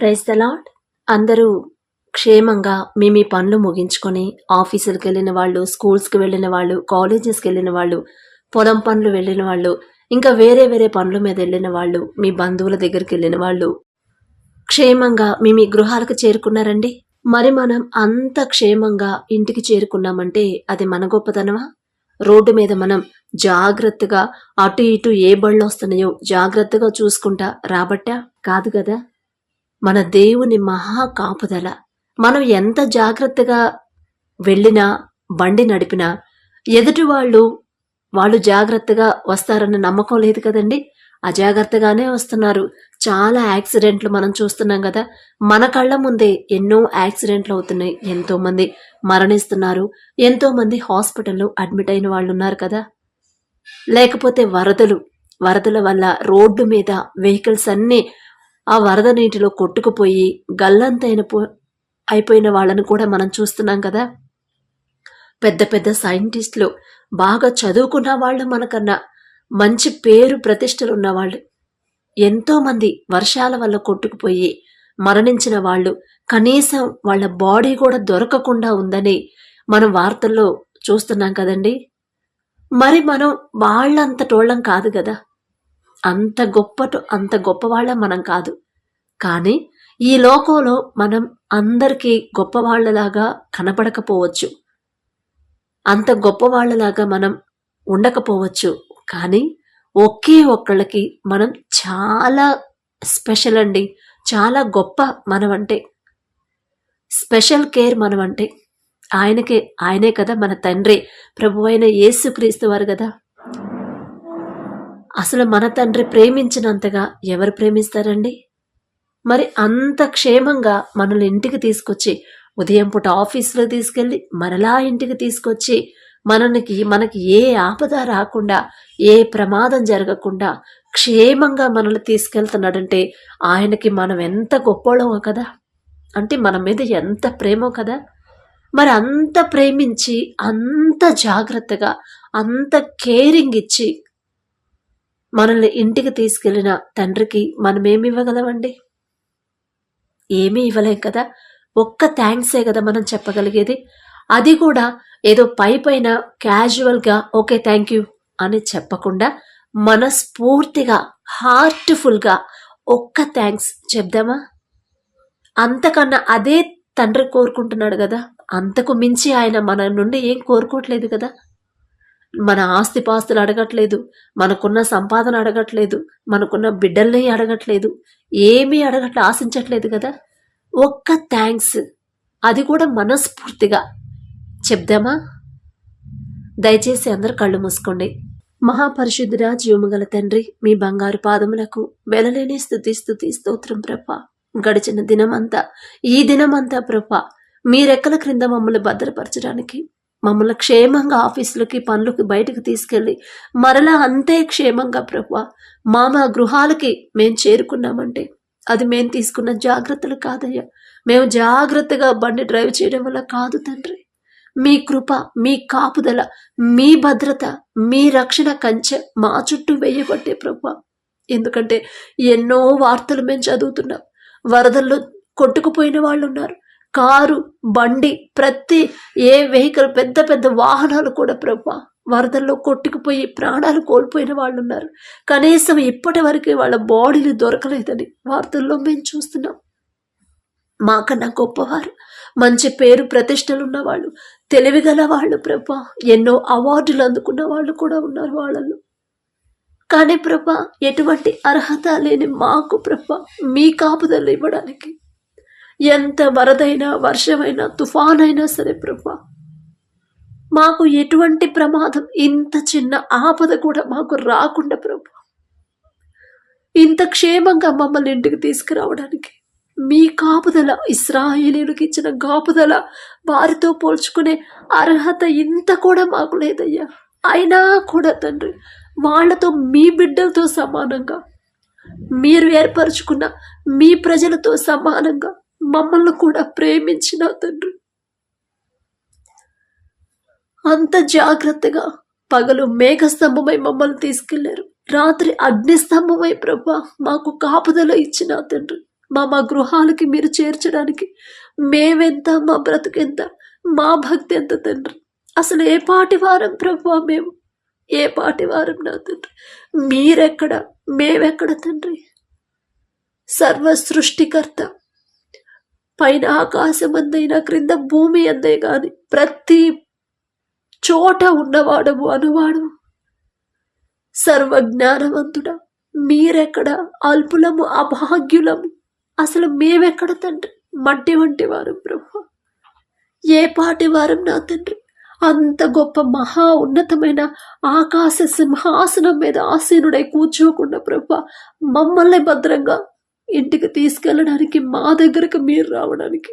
Praise the lord అందరూ క్షేమంగా మీ మీ పనులు ముగించుకొని ఆఫీసులకు వెళ్ళిన వాళ్ళు స్కూల్స్కి వెళ్ళిన వాళ్ళు కాలేజెస్కి వెళ్ళిన వాళ్ళు పొలం పనులు వెళ్ళిన వాళ్ళు ఇంకా వేరే వేరే పనుల మీద వెళ్ళిన వాళ్ళు మీ బంధువుల దగ్గరికి వెళ్ళిన వాళ్ళు క్షేమంగా మీ మీ గృహాలకు చేరుకున్నారండి? మరి మనం అంత క్షేమంగా ఇంటికి చేరుకున్నామంటే అది మన గొప్పతనమా? రోడ్డు మీద మనం జాగ్రత్తగా అటు ఇటు ఏ బళ్ళు వస్తున్నాయో జాగ్రత్తగా చూసుకుంటా రాబట్టా? కాదు కదా? మన దేవుని మహా కాపుదల. మనం ఎంత జాగ్రత్తగా వెళ్ళినా బండి నడిపినా ఎదుటి వాళ్ళు వాళ్ళు జాగ్రత్తగా వస్తారన్న నమ్మకం లేదు కదండి? అజాగ్రత్తగానే వస్తున్నారు. చాలా యాక్సిడెంట్లు మనం చూస్తున్నాం కదా. మన కళ్ళ ముందే ఎన్నో యాక్సిడెంట్లు అవుతున్నాయి. ఎంతోమంది మరణిస్తున్నారు. ఎంతోమంది హాస్పిటల్లో అడ్మిట్ అయిన వాళ్ళు ఉన్నారు కదా. లేకపోతే వరదలు. వరదల వల్ల రోడ్డు మీద వెహికల్స్ అన్నీ ఆ వరద నీటిలో కొట్టుకుపోయి గల్లంతైన పో అయిపోయిన వాళ్ళని కూడా మనం చూస్తున్నాం కదా. పెద్ద పెద్ద సైంటిస్టులు బాగా చదువుకున్న వాళ్ళు మనకన్నా మంచి పేరు ప్రతిష్టలు ఉన్నవాళ్ళు ఎంతోమంది వర్షాల వల్ల కొట్టుకుపోయి మరణించిన వాళ్ళు కనీసం వాళ్ళ బాడీ కూడా దొరకకుండా ఉందని మనం వార్తల్లో చూస్తున్నాం కదండి. మరి మనం వాళ్ళంతటోళ్ళం కాదు కదా. అంత గొప్పటు అంత గొప్పవాళ్ళ మనం కాదు. కానీ ఈ లోకంలో మనం అందరికీ గొప్పవాళ్ళలాగా కనపడకపోవచ్చు. అంత గొప్పవాళ్ళలాగా మనం ఉండకపోవచ్చు. కానీ ఒకే ఒక్కళ్ళకి మనం చాలా స్పెషల్ అండి. చాలా గొప్ప మనం అంటే స్పెషల్ కేర్ మనం అంటే ఆయనకే ఆయనే కదా మన తండ్రి. ప్రభు అయిన యేసుక్రీస్తు వారు కదా. అసలు మన తండ్రి ప్రేమించినంతగా ఎవరు ప్రేమిస్తారండి? మరి అంత క్షేమంగా మనల్ని ఇంటికి తీసుకొచ్చి ఉదయం పూట ఆఫీసులో తీసుకెళ్ళి మరలా ఇంటికి తీసుకొచ్చి మనకి మనకి ఏ ఆపద రాకుండా ఏ ప్రమాదం జరగకుండా క్షేమంగా మనల్ని తీసుకెళ్తున్నాడంటే ఆయనకి మనం ఎంత గొప్పోళమో కదా? అంటే మన మీద ఎంత ప్రేమో కదా? మరి అంత ప్రేమించి అంత జాగ్రత్తగా అంత కేరింగ్ ఇచ్చి మనల్ని ఇంటికి తీసుకెళ్ళిన తండ్రికి మనం ఇవ్వగలమండి ఏమీ ఇవ్వలేం కదా? ఒక్క థ్యాంక్సే కదా మనం చెప్పగలిగేది. అది కూడా ఏదో పై పైన క్యాజువల్గా ఓకే థ్యాంక్ యూ అని చెప్పకుండా మనస్ఫూర్తిగా హార్ట్ఫుల్గా ఒక్క థ్యాంక్స్ చెప్దామా? అంతకన్నా అదే తండ్రి కోరుకుంటున్నాడు కదా? అంతకు మించి ఆయన మన నుండి ఏం కోరుకోవట్లేదు కదా? మన ఆస్తిపాస్తులు అడగట్లేదు మనకున్న సంపాదన అడగట్లేదు మనకున్న బిడ్డల్ని అడగట్లేదు ఏమీ అడగట్లే ఆశించట్లేదు కదా? ఒక్క థ్యాంక్స్. అది కూడా మనస్ఫూర్తిగా. చెప్దామా? దయచేసి అందరు కళ్ళు మూసుకోండి. మహాపరిశుద్ధుడా జీవముగల తండ్రి మీ బంగారు పాదములకు వెలలేని స్థుతి స్థుతి స్తోత్రం ప్రభ. గడిచిన దినమంతా ఈ దినమంతా ప్రభ మీ రెక్కల క్రింద మమ్మల్ని భద్రపరచడానికి మమ్మల్ని క్షేమంగా ఆఫీసులకి పనులకి బయటకు తీసుకెళ్ళి మరలా అంతే క్షేమంగా ప్రభు మా మా గృహాలకి మేము చేరుకున్నామంటే అది మేము తీసుకున్న జాగ్రత్తలు కాదయ్యా. మేము జాగ్రత్తగా బండి డ్రైవ్ చేయడం వల్ల కాదు తండ్రి. మీ కృప మీ కాపుదల మీ భద్రత మీ రక్షణ కంచె మా చుట్టూ వేయబట్టే ప్రభు. ఎందుకంటే ఎన్నో వార్తలు మేము చదువుతున్నాం. వరదల్లో కొట్టుకుపోయిన వాళ్ళు ఉన్నారు కారు బండి ప్రతి ఏ వెహికల్ పెద్ద పెద్ద వాహనాలు కూడా ప్రభా వరదల్లో కొట్టుకుపోయి ప్రాణాలు కోల్పోయిన వాళ్ళు ఉన్నారు కనీసం ఇప్పటి వరకు వాళ్ళ బాడీలు దొరకలేదని వార్తల్లో మేము చూస్తున్నాం. మాకన్నా గొప్పవారు మంచి పేరు ప్రతిష్టలు ఉన్నవాళ్ళు తెలివిగల వాళ్ళు ప్రభా ఎన్నో అవార్డులు అందుకున్న వాళ్ళు కూడా ఉన్నారు వాళ్ళల్లో. కానీ ప్రభా ఎటువంటి అర్హత లేని మాకు ప్రభా మీ కాపుదలు ఇవ్వడానికి ఎంత వరదైనా వర్షమైనా తుఫానైనా సరే ప్రభా. మాకు ఎటువంటి ప్రమాదం ఇంత చిన్న ఆపద కూడా మాకు రాకుండా ప్రభా. ఇంత క్షేమంగా మమ్మల్ని ఇంటికి తీసుకురావడానికి మీ కాపుదల ఇస్రాయేలీలకు ఇచ్చిన కాపుదల వారితో పోల్చుకునే అర్హత ఇంత కూడా మాకు లేదయ్యా. అయినా కూడా తండ్రి వాళ్ళతో మీ బిడ్డలతో సమానంగా మీరు ఏర్పరచుకున్న మీ ప్రజలతో సమానంగా మమ్మల్ని కూడా ప్రేమించిన తండ్రి. అంత జాగ్రత్తగా పగలు మేఘస్తంభమై మమ్మల్ని తీసుకెళ్ళారు. రాత్రి అగ్నిస్తంభమై ప్రభ మాకు కాపుదల ఇచ్చిన తండ్రి. మా మా గృహాలకి మీరు చేర్చడానికి మేమెంత మా బ్రతుకెంత మా భక్తి ఎంత తండ్రి. అసలు ఏ పాటి వారం ప్రభు మేము? ఏ పాటి వారం నా తండ్రి? మీరెక్కడ? మేమెక్కడ తండ్రి? సర్వ సృష్టికర్త పైన ఆకాశం అందైనా క్రింద భూమి అందే కానీ ప్రతి చోట ఉన్నవాడము అనువాడు. సర్వజ్ఞానవంతుడ మీరెక్కడ? అల్పులము అభాగ్యులము. అసలు మేమెక్కడ తండ్రి? మట్టి వంటి వారం ప్రభు. ఏ పాటి వారం నా తండ్రి? అంత గొప్ప మహా ఉన్నతమైన ఆకాశ సింహాసనం మీద ఆసీనుడై కూర్చోకుండా ప్రభు మమ్మల్ని భద్రంగా ఇంటికి తీసుకెళ్ళడానికి మా దగ్గరకు మీరు రావడానికి.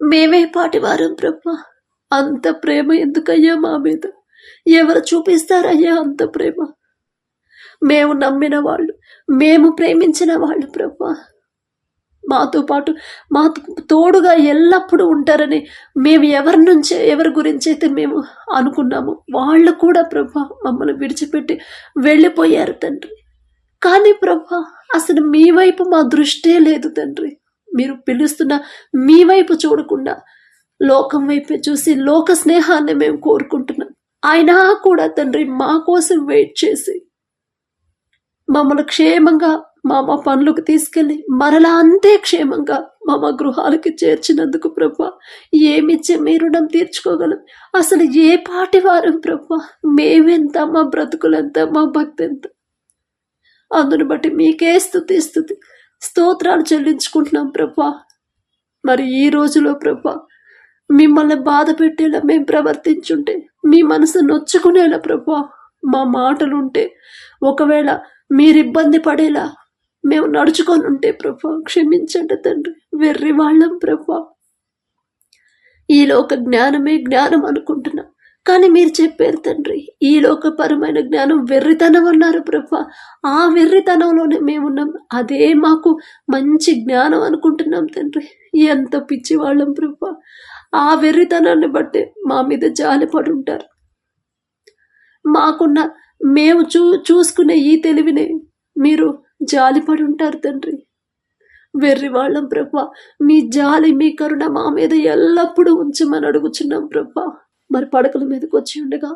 మేమే పాటి వారం అంత ప్రేమ ఎందుకయ్యా మా మీద? ఎవరు చూపిస్తారయ్యా అంత ప్రేమ? మేము నమ్మిన వాళ్ళు మేము ప్రేమించిన వాళ్ళు ప్రభా మాతో పాటు మా తోడుగా ఎల్లప్పుడూ ఉంటారని మేము ఎవరి నుంచే ఎవరి గురించి అయితే మేము అనుకున్నాము వాళ్ళు కూడా ప్రభా మమ్మల్ని విడిచిపెట్టి వెళ్ళిపోయారు తండ్రి. కానీ ప్రభా అసలు మీ వైపు మా దృష్టే లేదు తండ్రి. మీరు పిలుస్తున్న మీ వైపు చూడకుండా లోకం వైపే చూసి లోక స్నేహాన్ని మేము కోరుకుంటున్నాం. అయినా కూడా తండ్రి మా కోసం వెయిట్ చేసి మమ్మల్ని క్షేమంగా మా మా పనులకు తీసుకెళ్ళి మరలా అంతే క్షేమంగా మా మా గృహాలకి చేర్చినందుకు ప్రభా ఏమిచ్చే మీ రుణం తీర్చుకోగలం. అసలు ఏ పాటి వారం ప్రభా మేమెంత మా బ్రతుకులెంత మా భక్తి ఎంత అందును బట్టి మీకే స్థుతి స్థుతి. స్తోత్రాలు చెల్లించుకుంటున్నాం ప్రభా. మరి ఈ రోజులో ప్రభా మిమ్మల్ని బాధ పెట్టేలా మేము ప్రవర్తించుంటే మీ మనసు నొచ్చుకునేలా ప్రభా మా మాటలుంటే ఒకవేళ మీరు ఇబ్బంది పడేలా మేము నడుచుకొని ఉంటే ప్రభా క్షమించండి తండ్రి. వెర్రి వాళ్ళం ప్రభా. ఈ లోక జ్ఞానమే జ్ఞానం అనుకుంటున్నాం. కానీ మీరు చెప్పారు తండ్రి ఈ లోకపరమైన జ్ఞానం వెర్రితనం అన్నారు ప్రభా. ఆ వెర్రితనంలోనే మేమున్నాం. అదే మాకు మంచి జ్ఞానం అనుకుంటున్నాం తండ్రి. ఎంత పిచ్చి వాళ్ళం ప్రభా. ఆ వెర్రితనాన్ని బట్టి మా మీద జాలిపడి ఉంటారు. మాకున్న మేము చూ చూసుకునే ఈ తెలివిని మీరు జాలిపడి ఉంటారు తండ్రి. వెర్రి వాళ్ళం ప్రభా. మీ జాలి మీ కరుణ మా మీద ఎల్లప్పుడూ ఉంచమని అడుగుచున్నాం ప్రభా. మరి పడకల మీదకి వచ్చి ఉండగా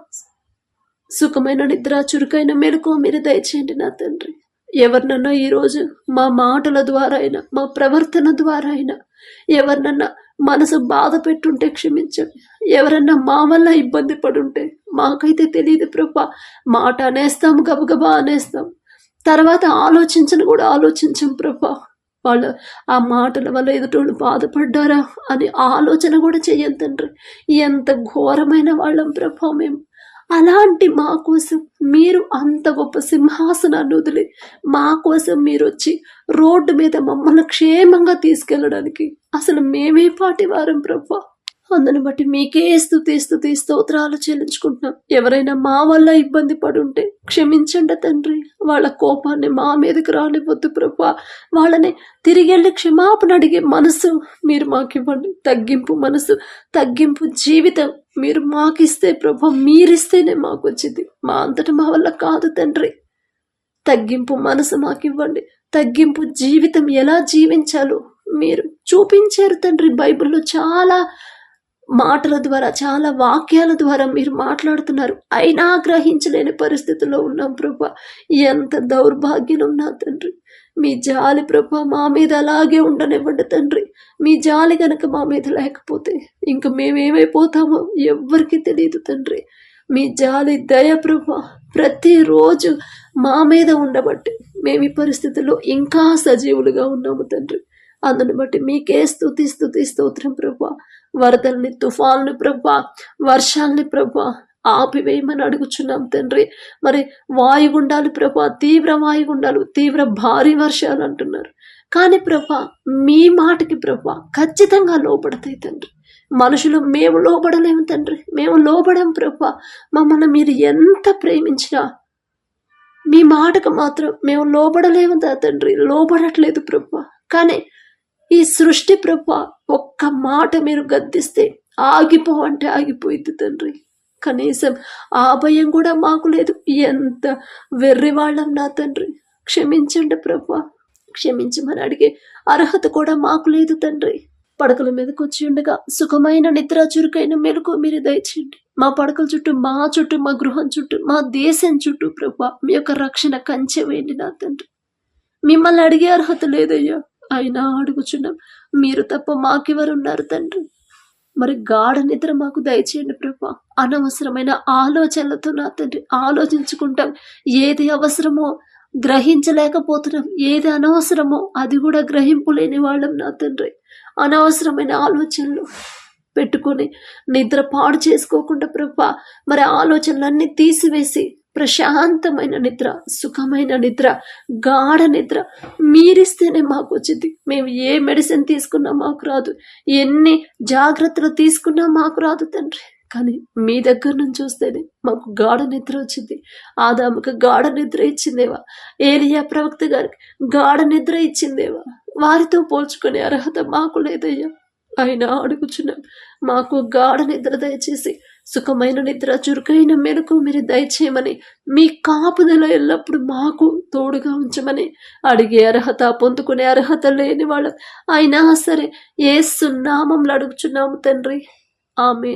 సుఖమైన నిద్ర చురుకైన మెలకు మీరు దయచేయండి నా తండ్రి. ఎవరినన్నా ఈరోజు మా మాటల ద్వారా అయినా మా ప్రవర్తన ద్వారా అయినా ఎవరినన్నా మనసు బాధ పెట్టుంటే క్షమించండి. ఎవరన్నా మా వల్ల ఇబ్బంది పడుంటే మాకైతే తెలియదు ప్రభా. మాట అనేస్తాం గబగబా అనేస్తాం. తర్వాత ఆలోచించను కూడా ఆలోచించం ప్రభా. వాళ్ళు ఆ మాటల వల్ల ఎదుటోళ్ళు బాధపడ్డారా అని ఆలోచన కూడా చెయ్యం తండ్రి. ఎంత ఘోరమైన వాళ్ళం ప్రభా మేము. అలాంటి మా కోసం మీరు అంత గొప్ప సింహాసనాన్ని వదిలి మా కోసం మీరు వచ్చి రోడ్డు మీద మమ్మల్ని క్షేమంగా తీసుకెళ్ళడానికి అసలు మేమే పాటి వారం ప్రభా. అందుని బట్టి మీకే స్థుతి స్థుతి స్తోత్రాలు చెల్లించుకుంటున్నాం. ఎవరైనా మా వల్ల ఇబ్బంది పడుంటే క్షమించండి తండ్రి. వాళ్ళ కోపాన్ని మా మీదకి రానివ్వద్దు ప్రభా. వాళ్ళని తిరిగి వెళ్ళి క్షమాపణ అడిగే మనసు మీరు మాకివ్వండి. తగ్గింపు మనసు తగ్గింపు జీవితం మీరు మాకిస్తే ప్రభా మీరిస్తేనే మాకు వచ్చింది మా అంతటి మా వల్ల కాదు తండ్రి. తగ్గింపు మనసు మాకివ్వండి. తగ్గింపు జీవితం ఎలా జీవించాలో మీరు చూపించారు తండ్రి బైబిల్లో చాలా మాటల ద్వారా చాలా వాక్యాల ద్వారా మీరు మాట్లాడుతున్నారు. అయినా గ్రహించలేని పరిస్థితుల్లో ఉన్నాం ప్రభా. ఎంత దౌర్భాగ్యం ఉన్నా తండ్రి. మీ జాలి ప్రభా మా మీద అలాగే ఉండనివ్వండి తండ్రి. మీ జాలి కనుక మా మీద లేకపోతే ఇంక మేమేమైపోతామో ఎవ్వరికి తెలియదు తండ్రి. మీ జాలి దయ ప్రభా. ప్రతిరోజు మా మీద ఉండబట్టి మేము ఈ పరిస్థితుల్లో ఇంకా సజీవులుగా ఉన్నాము తండ్రి. అందుని బట్టి మీకే స్థుతి స్థుతి స్తోత్రం ప్రభా. వరదల్ని తుఫాన్లు ప్రభా వర్షాల్ని ప్రభా ఆపివేయమని అడుగుచున్నాం తండ్రి. మరి వాయుగుండాలు ప్రభా తీవ్ర వాయుగుండాలు తీవ్ర భారీ వర్షాలు అంటున్నారు. కానీ ప్రభా మీ మాటకి ప్రభా ఖచ్చితంగా లోపడతాయి తండ్రి. మనుషులు మేము లోబడలేము తండ్రి. మేము లోబడం ప్రభా మమ్మల్ని మీరు ఎంత ప్రేమించినా మీ మాటకు మాత్రం మేము లోబడలేము తండ్రి. లోబడట్లేదు ప్రభా. కానీ ఈ సృష్టి ప్రభ ఒక్క మాట మీరు గద్దిస్తే ఆగిపో అంటే ఆగిపోయింది తండ్రి. కనీసం ఆ భయం కూడా మాకు లేదు. ఎంత వెర్రి వాళ్ళం నా తండ్రి. క్షమించండి ప్రభా. క్షమించమని అడిగే అర్హత కూడా మాకు లేదు తండ్రి. పడకల మీదకి వచ్చి ఉండగా సుఖమైన నిద్ర చురుకైన మెలకు మీరు దయచేయండి. మా పడకల చుట్టూ మా చుట్టూ మా గృహం చుట్టూ మా దేశం చుట్టూ ప్రభా మీ యొక్క రక్షణ కంచె వేయండి నా తండ్రి. మిమ్మల్ని అడిగే అర్హత లేదయ్యా. అయినా అడుగుచున్నాం. మీరు తప్ప మాకెవరున్నారు తండ్రి? మరి గాఢ నిద్ర మాకు దయచేయండి ప్రభా. అనవసరమైన ఆలోచనలతో నా తండ్రి ఆలోచించుకుంటాం. ఏది అవసరమో గ్రహించలేకపోతున్నాం. ఏది అనవసరమో అది కూడా గ్రహింపు లేని వాళ్ళం నా తండ్రి. అనవసరమైన ఆలోచనలు పెట్టుకొని నిద్ర పాడు చేసుకోకుండా ప్రభా మరి ఆలోచనలన్నీ తీసివేసి ప్రశాంతమైన నిద్ర సుఖమైన నిద్ర గాఢ నిద్ర మీరిస్తేనే మాకు వచ్చింది. మేము ఏ మెడిసిన్ తీసుకున్నా మాకు రాదు. ఎన్ని జాగ్రత్తలు తీసుకున్నా మాకు రాదు తండ్రి. కానీ మీ దగ్గర నుంచి చూస్తేనే మాకు గాఢ నిద్ర వచ్చింది. ఆదాముకు గాఢ నిద్ర ఇచ్చిందేవా ఏలియా ప్రవక్త గారికి గాఢ నిద్ర ఇచ్చిందేవా వారితో పోల్చుకునే అర్హత మాకు లేదయ్యా. అయినా అడుగుచున్నాం. మాకు గాఢ నిద్ర దయచేసి సుఖమైన నిద్ర చురుకైన మెలకు మీరు దయచేయమని మీ కాపుదల ఎల్లప్పుడు మాకు తోడుగా ఉంచమని అడిగే అర్హత పొందుకునే అర్హత లేని వాళ్ళం. అయినా సరే ఏ సున్నామంలో అడుగుచున్నాము తండ్రి. ఆమె